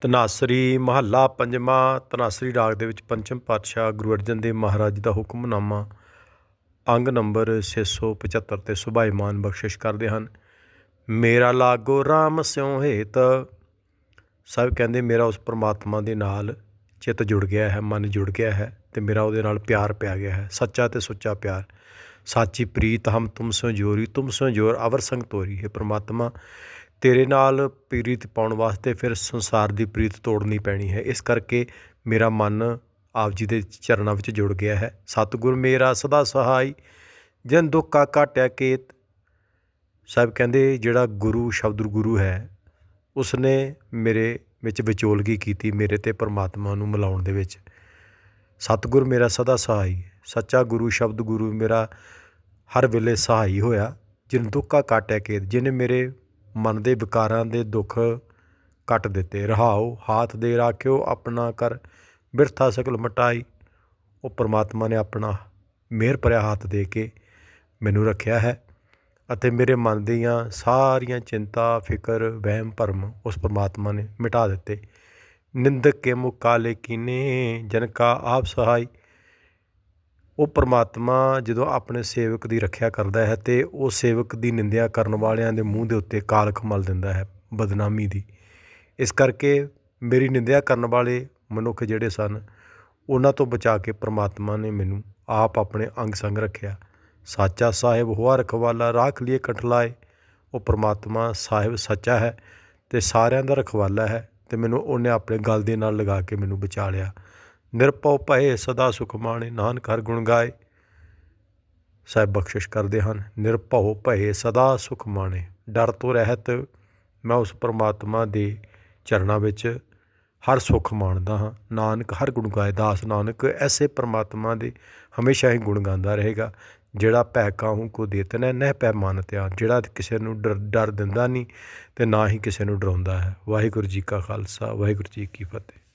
ਤਨਾਸਰੀ ਮਹੱਲਾ ਪੰਜਵਾਂ, ਤਨਾਸਰੀ ਰਾਗ ਦੇ ਵਿੱਚ ਪੰਚਮ ਪਾਤਸ਼ਾਹ ਗੁਰੂ ਅਰਜਨ ਦੇਵ ਮਹਾਰਾਜ ਜੀ ਦਾ ਹੁਕਮਨਾਮਾ ਅੰਗ ਨੰਬਰ 675 ਤੇ ਸੁਭਾਈਮਾਨ ਬਖਸ਼ਿਸ਼ ਕਰਦੇ ਹਨ। ਮੇਰਾ ਲਾਗੋ RAM ਸਿਉ ਹੇਤ ਸਭ ਕਹਿੰਦੇ ਮੇਰਾ ਉਸ ਪ੍ਰਮਾਤਮਾ ਦੇ ਨਾਲ ਚਿੱਤ ਜੁੜ ਗਿਆ ਹੈ, ਮਨ ਜੁੜ ਗਿਆ ਹੈ ਤੇ ਮੇਰਾ ਉਹਦੇ ਨਾਲ ਪਿਆਰ ਪਿਆ ਗਿਆ ਹੈ। ਸੱਚਾ ਤੇ ਸੁੱਚਾ ਪਿਆਰ ਸਾਚੀ ਪ੍ਰੀਤ ਹਮ ਤੁਮ ਸੋ ਜੋਰੀ, ਤੁਮ ਸੋ ਜੋਰ ਅਵਰ ਸੰਗ ਤੋਰੀ ਹੈ ਪ੍ਰਮਾਤਮਾ ਤੇਰੇ ਨਾਲ ਪ੍ਰੀਤ ਪਾਉਣ ਵਾਸਤੇ ਫਿਰ ਸੰਸਾਰ ਦੀ ਪ੍ਰੀਤ ਤੋੜਨੀ ਪੈਣੀ ਹੈ। ਇਸ ਕਰਕੇ ਮੇਰਾ ਮਨ ਆਪ ਜੀ ਦੇ ਚਰਨਾਂ ਵਿੱਚ ਜੁੜ ਗਿਆ ਹੈ। ਸਤਿਗੁਰ ਮੇਰਾ ਸਦਾ ਸਹਾਈ, ਜਨ ਦੁੱਖਾ ਕਾਟਿਆ ਕੇਤ। ਸਾਹਿਬ ਕਹਿੰਦੇ, ਜਿਹੜਾ ਗੁਰੂ ਸ਼ਬਦ ਗੁਰੂ ਹੈ, ਉਸਨੇ ਮੇਰੇ ਵਿੱਚ ਵਿਚੋਲਗੀ ਕੀਤੀ ਮੇਰੇ ਤੇ ਪਰਮਾਤਮਾ ਨੂੰ ਮਿਲਾਉਣ ਦੇ ਵਿੱਚ। ਸਤਿਗੁਰ ਮੇਰਾ ਸਦਾ ਸਹਾਈ, ਸੱਚਾ ਗੁਰੂ ਸ਼ਬਦ ਗੁਰੂ ਮੇਰਾ ਹਰ ਵੇਲੇ ਸਹਾਈ ਹੋਇਆ, ਜਿਨ ਦੁੱਖਾ ਕਾਟਿਆ ਕੇਤ, ਜਿਨੇ ਮੇਰੇ ਮਨ ਦੇ ਵਿਕਾਰਾਂ ਦੇ ਦੁੱਖ ਕੱਟ ਦਿੱਤੇ। ਰਹਾਓ, ਹਾਥ ਦੇ ਰਾਖਿਓ, ਆਪਣਾ ਕਰ ਬਿਰਥਾ ਸਕਲ ਮਟਾਈ। ਉਹ ਪ੍ਰਮਾਤਮਾ ਨੇ ਆਪਣਾ ਮਿਹਰ ਭਰਿਆ ਹੱਥ ਦੇ ਕੇ ਮੈਨੂੰ ਰੱਖਿਆ ਹੈ ਅਤੇ ਮੇਰੇ ਮਨ ਦੀਆਂ ਸਾਰੀਆਂ ਚਿੰਤਾ, ਫਿਕਰ, ਵਹਿਮ, ਭਰਮ ਉਸ ਪ੍ਰਮਾਤਮਾ ਨੇ ਮਿਟਾ ਦਿੱਤੇ। ਨਿੰਦਕ ਕੇ ਮੁਕਾਲੇ ਕੀਨੇ, ਜਨ ਕਾ ਆਪ ਸਹਾਈ। ਉਹ ਪਰਮਾਤਮਾ ਜਦੋਂ ਆਪਣੇ ਸੇਵਕ ਦੀ ਰੱਖਿਆ ਕਰਦਾ ਹੈ ਤੇ ਉਹ ਸੇਵਕ ਦੀ ਨਿੰਦਿਆ ਕਰਨ ਵਾਲਿਆਂ ਦੇ ਮੂੰਹ ਦੇ ਉੱਤੇ ਕਾਲਖ ਮਲ ਦਿੰਦਾ ਹੈ, ਬਦਨਾਮੀ ਦੀ। ਇਸ ਕਰਕੇ ਮੇਰੀ ਨਿੰਦਿਆ ਕਰਨ ਵਾਲੇ ਮਨੁੱਖ ਜਿਹੜੇ ਸਨ, ਉਹਨਾਂ ਤੋਂ ਬਚਾ ਕੇ ਪ੍ਰਮਾਤਮਾ ਨੇ ਮੈਨੂੰ ਆਪ ਆਪਣੇ ਅੰਗ ਸੰਗ ਰੱਖਿਆ। ਸਾਚਾ ਸਾਹਿਬ ਹੋਆ ਰਖਵਾਲਾ, ਰਾਖ ਲਈ ਕਟਲਾਏ ਉਹ ਪ੍ਰਮਾਤਮਾ ਸਾਹਿਬ ਸੱਚਾ ਹੈ ਤੇ ਸਾਰਿਆਂ ਦਾ ਰਖਵਾਲਾ ਹੈ ਤੇ ਮੈਨੂੰ ਉਹਨੇ ਆਪਣੇ ਗਲ ਦੇ ਨਾਲ ਲਗਾ ਕੇ ਮੈਨੂੰ ਬਚਾ ਲਿਆ। ਨਿਰਭਉ ਭਏ ਸਦਾ ਸੁਖ ਮਾਣੇ, ਨਾਨਕ ਹਰ ਗੁਣ ਗਾਏ। ਸਾਹਿਬ ਬਖਸ਼ਿਸ਼ ਕਰਦੇ ਹਨ, ਨਿਰਭਉ ਭਏ ਸਦਾ ਸੁਖ ਮਾਣੇ। ਡਰ ਤੋਂ ਰਹਿਤ ਮੈਂ ਉਸ ਪਰਮਾਤਮਾ ਦੇ ਚਰਨਾਂ ਵਿੱਚ ਹਰ ਸੁਖ ਮਾਣਦਾ ਹਾਂ। ਨਾਨਕ ਹਰ ਗੁਣ ਗਾਏ, ਦਾਸ ਨਾਨਕ ਐਸੇ ਪਰਮਾਤਮਾ ਦੇ ਹਮੇਸ਼ਾ ਹੀ ਗੁਣ ਗਾਉਂਦਾ ਰਹੇਗਾ। ਜਿਹੜਾ ਭੈ ਕਾਹੂ ਕੋ ਦੇਤਨਾ ਨਹਿ ਪੈ ਮਨ ਧਿਆਨ। ਜਿਹੜਾ ਕਿਸੇ ਨੂੰ ਡਰ ਡਰ ਦਿੰਦਾ ਨਹੀਂ ਤੇ ਨਾ ਹੀ ਕਿਸੇ ਨੂੰ ਡਰਾਉਂਦਾ ਹੈ। ਵਾਹਿਗੁਰੂ ਜੀ ਕਾ ਖਾਲਸਾ, ਵਾਹਿਗੁਰੂ ਜੀ ਕੀ ਫਤਿਹ।